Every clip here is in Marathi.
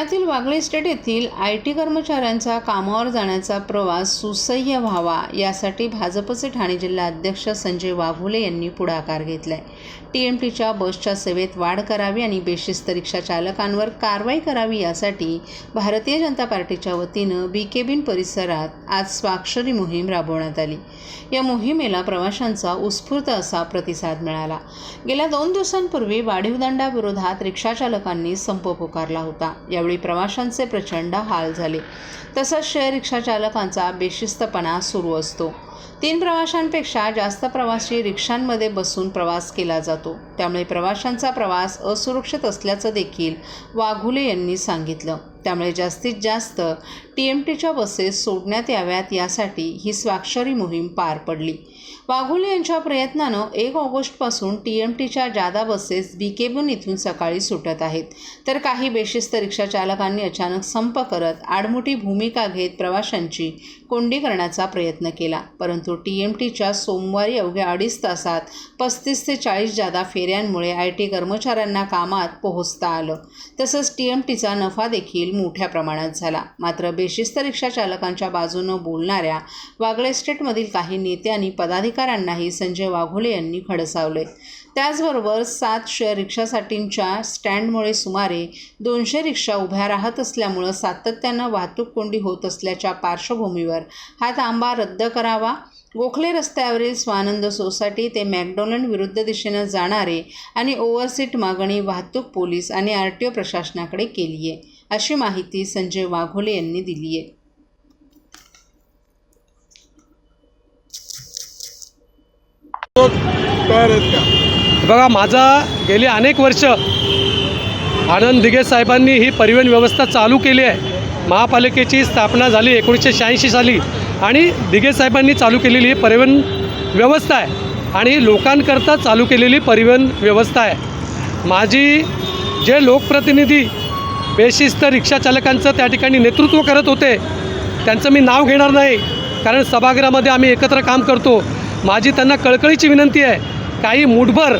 पुण्यातील वागळे इस्टेट येथील आय टी कर्मचाऱ्यांचा कामावर जाण्याचा प्रवास सुसह्य व्हावा यासाठी भाजपचे ठाणे जिल्हा अध्यक्ष संजय वाघोले यांनी पुढाकार घेतलाय. टी एम टीच्या बसच्या सेवेत वाढ करावी आणि बेशिस्त रिक्षा चालकांवर कारवाई करावी यासाठी भारतीय जनता पार्टीच्या वतीनं बी केबिन परिसरात आज स्वाक्षरी मोहीम राबवण्यात आली. या मोहिमेला प्रवाशांचा उत्स्फूर्त असा प्रतिसाद मिळाला. गेल्या दोन दिवसांपूर्वी वाढीव दंडाविरोधात रिक्षाचालकांनी संप पुकारला होता. यावेळी प्रवाशांचे प्रचंड हाल झाले. तसंच शेअर रिक्षाचालकांचा बेशिस्तपणा सुरू असतो. तीन प्रवाशांपेक्षा जास्त प्रवासी रिक्षांमध्ये बसून प्रवास केला जातो. त्यामुळे प्रवाशांचा प्रवास असुरक्षित असल्याचं देखील वाघुले यांनी सांगितलं. त्यामुळे जास्तीत जास्त टी एम टीच्या बसेस सोडण्यात याव्यात यासाठी ही स्वाक्षरी मोहीम पार पडली. वाघोले यांच्या प्रयत्नानं एक ऑगस्टपासून टी एम टीच्या जादा बसेस बीकेबून इथून सकाळी सुटत आहेत. तर काही बेशिस्त रिक्षा चालकांनी अचानक संप करत आडमुठी भूमिका घेत प्रवाशांची कोंडी करण्याचा प्रयत्न केला. परंतु टी एम टीच्या सोमवारी अवघ्या अडीच तासात पस्तीस ते चाळीस जादा फेऱ्यांमुळे आय टी कर्मचाऱ्यांना कामात पोहोचता आलं. तसंच टी एम टीचा नफा देखील मोठ्या प्रमाणात झाला. मात्र बेशिस्त रिक्षा चालकांच्या बाजूनं बोलणाऱ्या वागळे स्टेटमधील काही नेते आणि पदाधिकाऱ्यांनाही संजय वाघोले यांनी खडसावले. त्याचबरोबर सात शेअर रिक्षासाठींच्या स्टँडमुळे सुमारे दोनशे रिक्षा उभ्या राहत असल्यामुळं सातत्यानं वाहतूक कोंडी होत असल्याच्या पार्श्वभूमीवर हा थांबा रद्द करावा गोखले रस्त्यावरील स्वानंद सोसायटी ते मॅकडोनल्ड विरुद्ध दिशेनं जाणारे आणि ओव्हरसीट मागणी वाहतूक पोलीस आणि आर टी ओ प्रशासनाकडे केली आहे अशी माहिती संजय वाघोले यांनी दिली आहे का बघा माझा गेली अनेक वर्ष आनंद दिघे साहेबांनी ही परिवहन व्यवस्था चालू केली आहे. महापालिकेची स्थापना झाली एकोणीसशे शहाऐंशी साली आणि दिघे साहेबांनी चालू केलेली ही परिवहन व्यवस्था आहे आणि लोकांकरता चालू केलेली परिवहन व्यवस्था आहे. माझी जे लोकप्रतिनिधी बेशिस्त रिक्षाचालकांचं त्या ठिकाणी नेतृत्व करत होते. त्यांचं मी नाव घेणार नाही कारण सभागृहामध्ये आम्ही एकत्र काम करतो. माझी त्यांना कळकळीची विनंती आहे काही मुठभर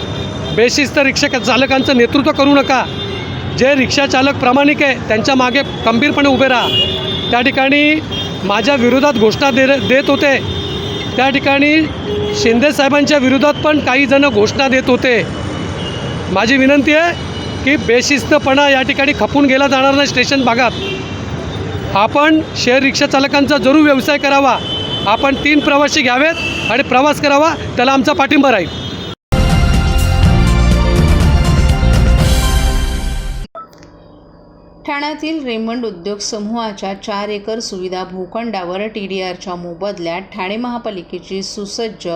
बेशिस्त रिक्षा चालकांचं नेतृत्व करू नका. जे रिक्षाचालक प्रामाणिक आहे त्यांच्या मागे खंबीरपणे उभे राहा. त्या ठिकाणी माझ्या विरोधात घोषणा दे देत होते. त्या ठिकाणी शिंदे साहेबांच्या विरोधात पण काही जण घोषणा देत होते. माझी विनंती आहे की बेशिस्तपणा या ठिकाणी खपून गेला जाणार नाही स्टेशन भागात. आपण शेअर रिक्षा चालकांचा जरूर व्यवसाय करावा. आपण तीन प्रवासी घ्यावेत आणि प्रवास करावा त्याला आमचा पाठिंबा राहील. ठाण्यातील रेमंड उद्योग समूहाच्या चार एकर सुविधा भूखंडावर टी डी आरच्या मोबदल्यात ठाणे महापालिकेची सुसज्ज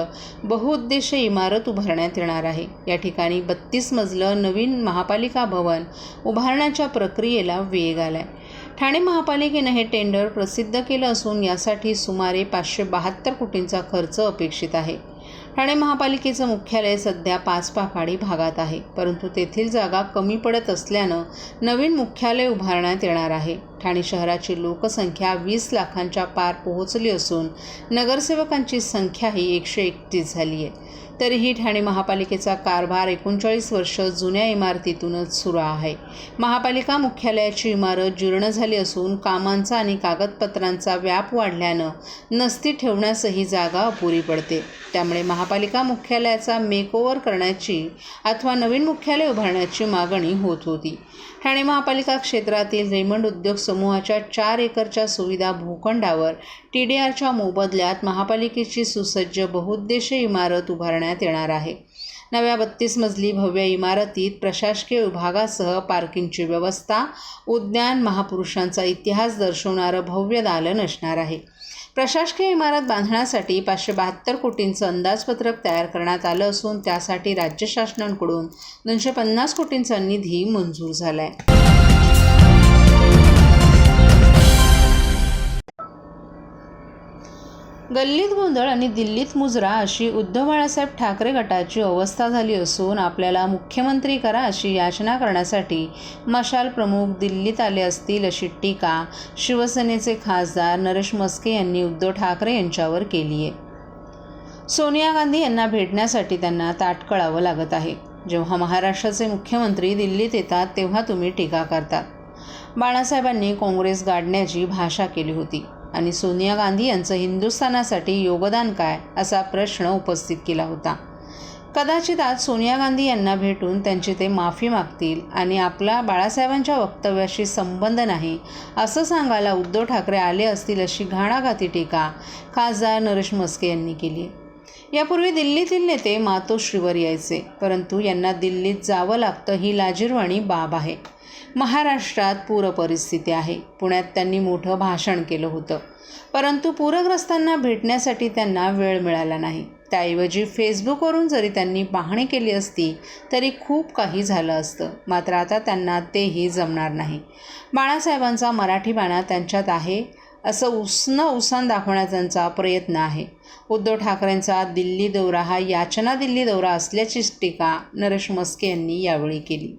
बहुउद्देशीय इमारत उभारण्यात येणार आहे. या ठिकाणी बत्तीस मजलं नवीन महापालिका भवन उभारण्याच्या प्रक्रियेला वेग आलाय. ठाणे महापालिकेनं हे टेंडर प्रसिद्ध केलं असून यासाठी सुमारे पाचशे बहात्तर कोटींचा खर्च अपेक्षित आहे. ठाणे महापालिकेचं मुख्यालय सध्या पाचपाखाडी भागात आहे परंतु तेथील जागा कमी पडत असल्यानं नवीन मुख्यालय उभारण्यात येणार आहे. ठाणे शहराची लोकसंख्या वीस लाखांच्या पार पोहोचली असून नगरसेवकांची संख्याही एकशे एकतीस झाली आहे. तरीही ठाणे महापालिकेचा कारभार एकोणचाळीस वर्ष जुन्या इमारतीतूनच सुरू आहे. महापालिका मुख्यालयाची इमारत जीर्ण झाली असून कामांचा आणि कागदपत्रांचा व्याप वाढल्यानं नसती ठेवण्यासही जागा अपुरी पडते. त्यामुळे महापालिका मुख्यालयाचा मेकओव्हर करण्याची अथवा नवीन मुख्यालय उभारण्याची मागणी होत होती. ठाणे महापालिका क्षेत्रातील रेमंड उद्योग समूहाच्या चार एकरच्या सुविधा भूखंडावर टी डी आरच्या मोबदल्यात महापालिकेची सुसज्ज बहुउद्देशीय इमारत उभारण्यात येणार आहे. नव्या बत्तीस मजली भव्य इमारतीत प्रशासकीय विभागासह पार्किंगची व्यवस्था उद्यान महापुरुषांचा इतिहास दर्शवणारं भव्य दालन असणार आहे. प्रशासकीय इमारत बांधण्यासाठी पाचशे बहात्तर कोटींचं अंदाजपत्रक तयार करण्यात आलं असून त्यासाठी राज्य शासनांकडून दोनशे पन्नास कोटींचा निधी मंजूर झाला आहे गल्लीत गोंधळ आणि दिल्लीत मुजरा अशी उद्धव बाळासाहेब ठाकरे गटाची अवस्था झाली असून आपल्याला मुख्यमंत्री करा अशी याचना करण्यासाठी मशाल प्रमुख दिल्लीत आले असतील अशी टीका शिवसेनेचे खासदार नरेश मस्के यांनी उद्धव ठाकरे यांच्यावर केली आहे. सोनिया गांधी यांना भेटण्यासाठी त्यांना ताटकळावं लागत आहे. जेव्हा महाराष्ट्राचे मुख्यमंत्री दिल्लीत येतात तेव्हा तुम्ही टीका करतात. बाळासाहेबांनी काँग्रेस गाडण्याची भाषा केली होती. आणि सोनिया गांधी यांचं हिंदुस्थानासाठी योगदान काय असा प्रश्न उपस्थित केला होता. कदाचित आज सोनिया गांधी यांना भेटून त्यांची ते माफी मागतील आणि आपला बाळासाहेबांच्या वक्तव्याशी संबंध नाही असं सांगायला उद्धव ठाकरे आले असतील अशी घाणाघाती टीका खासदार नरेश मस्के यांनी केली. यापूर्वी दिल्लीतील नेते मातोश्रीवर यायचे परंतु यांना दिल्लीत जावं लागतं ही लाजीरवाणी बाब आहे. महाराष्ट्रात पूरपरिस्थिती आहे. पुण्यात त्यांनी मोठं भाषण केलं होतं. परंतु पूरग्रस्तांना भेटण्यासाठी त्यांना वेळ मिळाला नाही. त्याऐवजी फेसबुकवरून जरी त्यांनी पाहणी केली असती तरी खूप काही झालं असतं. मात्र आता त्यांना तेही जमणार नाही. बाळासाहेबांचा मराठी बाणा त्यांच्यात आहे असं उसनं उसान दाखवण्याचा त्यांचा प्रयत्न आहे. उद्धव ठाकरेंचा दिल्ली दौरा हा याचना दिल्ली दौरा असल्याची टीका नरेश मस्के यांनी यावेळी केली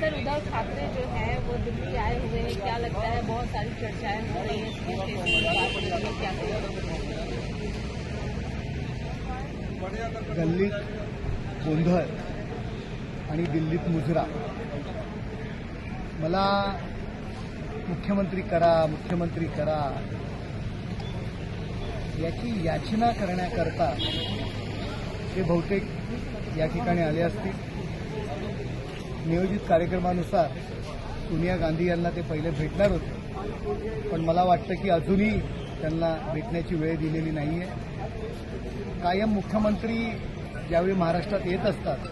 सर उद्धव ठाकरे जो है वो दिल्ली आए हुए हैं क्या लगता है बहुत सारी चर्चाएं हो रही हैं इसकी फेसबुक पर बात हो रही है क्या कहेंगे गल्लीत गोंधळ आणि दिल्लीत मुजरा मला मुख्यमंत्री करा मुख्यमंत्री करा. याची याचना करण्याकरता ते बहुतेक या ठिकाणी आले असतील. नियोजित कार्यक्रमानुसार सोनिया गांधी यांना ते पहिले भेटणार होते. पण मला वाटतं की अजूनही त्यांना भेटण्याची वेळ दिलेली नाही आहे कायम मुख्यमंत्री ज्यावेळी महाराष्ट्रात येत असतात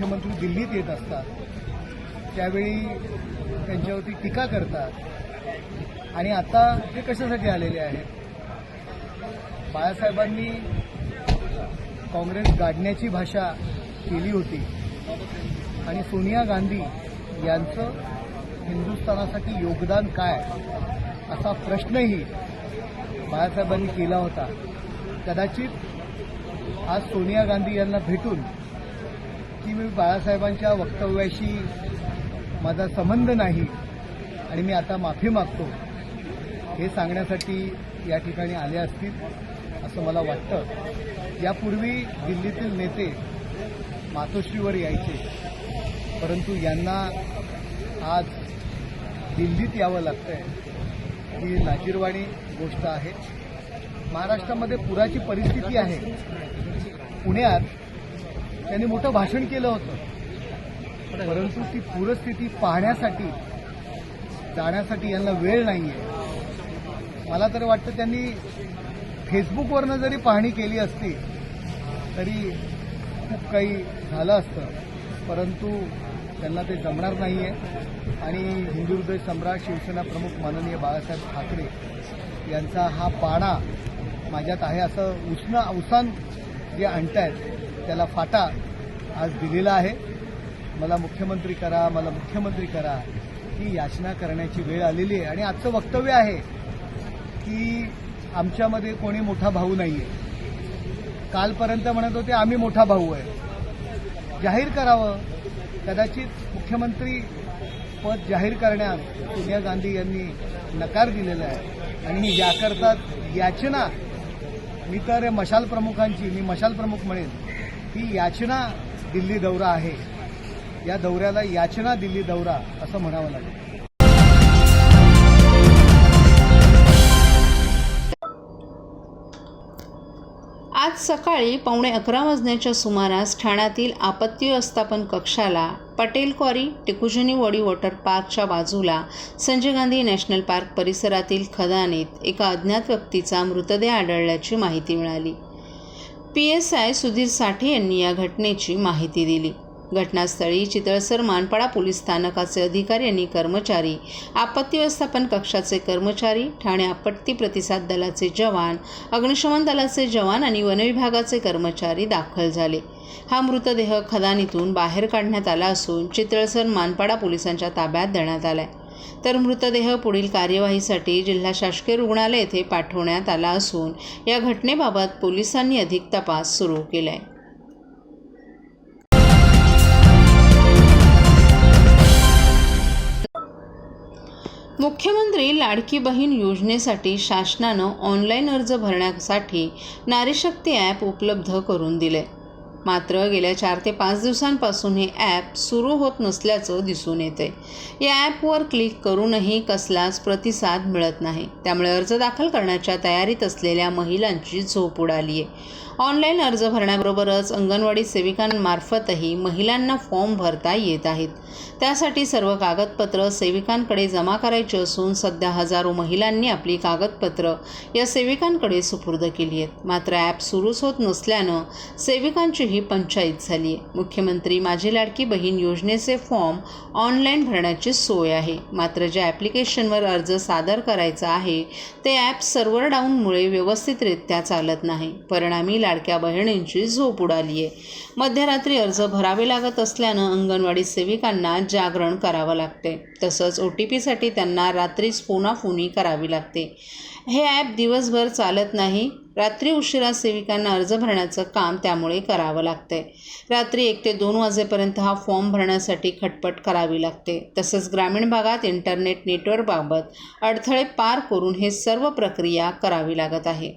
मुख्यमंत्री दिल्लीत येत असतात त्यावेळी त्यांच्यावरती टीका करतात. आणि आता ते कशासाठी आलेले आहेत? बाळासाहेबांनी काँग्रेस गाडण्याची भाषा केली होती. आणि सोनिया गांधी यांचं हिंदुस्थानासाठी योगदान काय? असा प्रश्नही बाळासाहेबांनी केला होता. कदाचित आज सोनिया गांधी यांना भेटून की मी बाळासाहेबांच्या वक्तव्याशी माझा संबंध नाही आणि मी आता माफी मागतो हे सांगण्यासाठी या ठिकाणी आले असतील असं मला वाटतं. यापूर्वी दिल्लीतील नेते मातोश्रीवर यायचे परंतु यांना आज दिल्लीत यावं लागतंय ही लाजीरवाणी गोष्ट आहे. महाराष्ट्रामध्ये पुराची परिस्थिती आहे. पुण्यात त्यांनी मोठं भाषण केलं होतं. परंतु ती पूरस्थिती पाहण्यासाठी जाण्यासाठी यांना वेळ नाही आहे मला तर वाटतं त्यांनी फेसबुकवरनं जरी पाहणी केली असती तरी खूप काही झालं असतं. परंतु त्यांना ते जमणार नाही आहे आणि हिंदुहृदय सम्राट शिवसेना प्रमुख माननीय बाळासाहेब ठाकरे यांचा हा पाडा माझ्यात आहे असं उष्ण उसान जे आणतायत त्याला फाटा आज दिलेला आहे. मला मुख्यमंत्री करा मला मुख्यमंत्री करा ही याचना करण्याची वेळ आलेली आहे. आणि आजचं वक्तव्य आहे की आमच्यामध्ये कोणी मोठा भाऊ नाही आहे कालपर्यंत म्हणत होते आम्ही मोठा भाऊ आहे. जाहीर करावं. कदाचित मुख्यमंत्री पद जाहीर करण्यास सोनिया गांधी यांनी नकार दिलेला आहे. आणि याकरता याचना मी तर मशाल प्रमुखांची मी मशाल प्रमुख म्हणेन. ही याचना दिल्ली दौरा आहे. या दौऱ्याला याचना दिल्ली दौरा असं म्हणावं लागेल. आज सकाळी पावणे अकरा वाजण्याच्या सुमारास ठाण्यातील आपत्ती व्यवस्थापन कक्षाला पटेल क्वारी टिकुजनी वडी वॉटर पार्कच्या बाजूला संजय गांधी नॅशनल पार्क परिसरातील खदानीत एका अज्ञात व्यक्तीचा मृतदेह आढळल्याची माहिती मिळाली. P S I Sudhir Sathe यांनी या घटनेची माहिती दिली. घटनास्थळी चितळसर मानपाडा पोलीस स्थानकाचे अधिकारी आणि कर्मचारी आपत्ती व्यवस्थापन कक्षाचे कर्मचारी ठाणे आपत्ती प्रतिसाद दलाचे जवान अग्निशमन दलाचे जवान आणि वनविभागाचे कर्मचारी दाखल झाले. हा मृतदेह खदानीतून बाहेर काढण्यात आला असून चितळसर मानपाडा पोलिसांच्या ताब्यात देण्यात आला आहे तर मृतदेह पुढील कार्यवाहीसाठी जिल्हा शासकीय रुग्णालय येथे पाठवण्यात आला असून या घटनेबाबत पोलिसांनी अधिक तपास सुरू केलाय. मुख्यमंत्री लाडकी बहीण योजनेसाठी शासनानं ऑनलाईन अर्ज भरण्यासाठी नारीशक्ती ॲप उपलब्ध करून दिले मात्र गेल्या चार ते पाच दिवसांपासून हे ॲप सुरू होत नसल्याचं दिसून येते या ॲपवर क्लिक करूनही कसलाच प्रतिसाद मिळत नाही. त्यामुळे अर्ज दाखल करण्याच्या तयारीत असलेल्या महिलांची झोप उडाली आहे ऑनलाईन अर्ज भरण्याबरोबरच अंगणवाडी सेविकांमार्फतही महिलांना फॉर्म भरता येत आहेत. त्यासाठी सर्व कागदपत्र सेविकांकडे जमा करायची असून सध्या हजारो महिलांनी आपली कागदपत्र या सेविकांकडे सुपूर्द केली आहेत. मात्र ॲप सुरूच होत नसल्यानं सेविकांची ही पंचायत झाली आहे मुख्यमंत्री माझी लाडकी बहीण योजनेचे फॉर्म ऑनलाईन भरण्याची सोय आहे. मात्र ज्या ॲप्लिकेशनवर अर्ज सादर करायचा आहे ते ॲप सर्व्हर डाऊनमुळे व्यवस्थितरित्या चालत नाही. परिणामी लाडक्या बहिणींची झोप उडाली आहे मध्यरात्री अर्ज भरावे लागत असल्यानं अंगणवाडी सेविकांना जागरण करावं लागते. तसंच ओ टी पीसाठी त्यांना रात्रीच फोनाफोनी करावी लागते. हे ॲप दिवसभर चालत नाही. रात्री उशिरा सेविकांना अर्ज भरण्याचं काम त्यामुळे करावं लागतंय रात्री एक ते दोन वाजेपर्यंत हा फॉर्म भरण्यासाठी खटपट करावी लागते. तसंच ग्रामीण भागात इंटरनेट नेटवर्कबाबत अडथळे पार करून हे सर्व प्रक्रिया करावी लागत आहे.